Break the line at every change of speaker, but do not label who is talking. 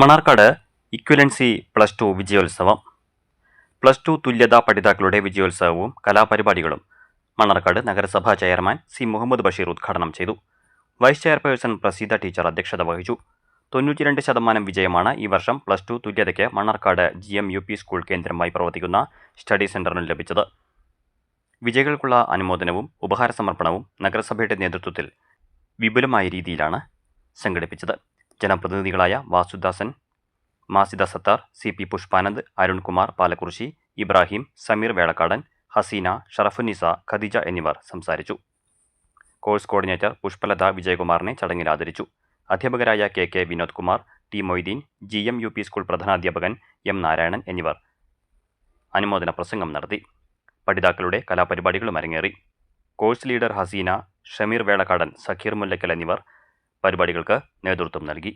Mannarkkad equivalency plus two വിജയോത്സവം. Plus two തുല്യതാ പഠിതാക്കളുടെ വിജയോത്സവവും കലാപരിപാടികളും മണർക്കാട് നഗരസഭാ ചെയർമാൻ സി മുഹമ്മദ് ബഷീർ ഉദ്ഘാടനം ചെയ്തു. വൈസ് ചെയർപേഴ്സൺ പ്രസീത ടീച്ചർ അധ്യക്ഷത വഹിച്ചു. തൊണ്ണൂറ്റിരണ്ട് ശതമാനം വിജയമാണ് ഈ വർഷം plus two തുല്യതയ്ക്ക് Mannarkkad G M U P school കേന്ദ്രമായി പ്രവർത്തിക്കുന്ന സ്റ്റഡി സെന്ററിന് ലഭിച്ചത്. വിജയികൾക്കുള്ള അനുമോദനവും ഉപഹാര സമർപ്പണവും നഗരസഭയുടെ നേതൃത്വത്തിൽ വിപുലമായ രീതിയിലാണ് സംഘടിപ്പിച്ചത്. ജനപ്രതിനിധികളായ വാസുദാസൻ മാസിദ സത്താർ സി പി പുഷ്പാനന്ദ് അരുൺകുമാർ പാലക്കുറിശി ഇബ്രാഹിം സമീർ വേളക്കാടൻ ഹസീന ഷറഫുനിസ ഖദിജ എന്നിവർ സംസാരിച്ചു. കോഴ്സ് കോർഡിനേറ്റർ പുഷ്പലത വിജയകുമാറിനെ ചടങ്ങിൽ ആദരിച്ചു. അധ്യാപകരായ K K Vinod Kumar T Moideen G M U P school പ്രധാനാധ്യാപകൻ M Narayanan എന്നിവർ അനുമോദന പ്രസംഗം നടത്തി. പഠിതാക്കളുടെ കലാപരിപാടികളും അരങ്ങേറി. കോഴ്സ് ലീഡർ ഹസീന ഷമീർ വേളക്കാടൻ സഖീർ മുല്ലക്കൽ എന്നിവർ പരിപാടികൾക്ക് നേതൃത്വം നൽകി.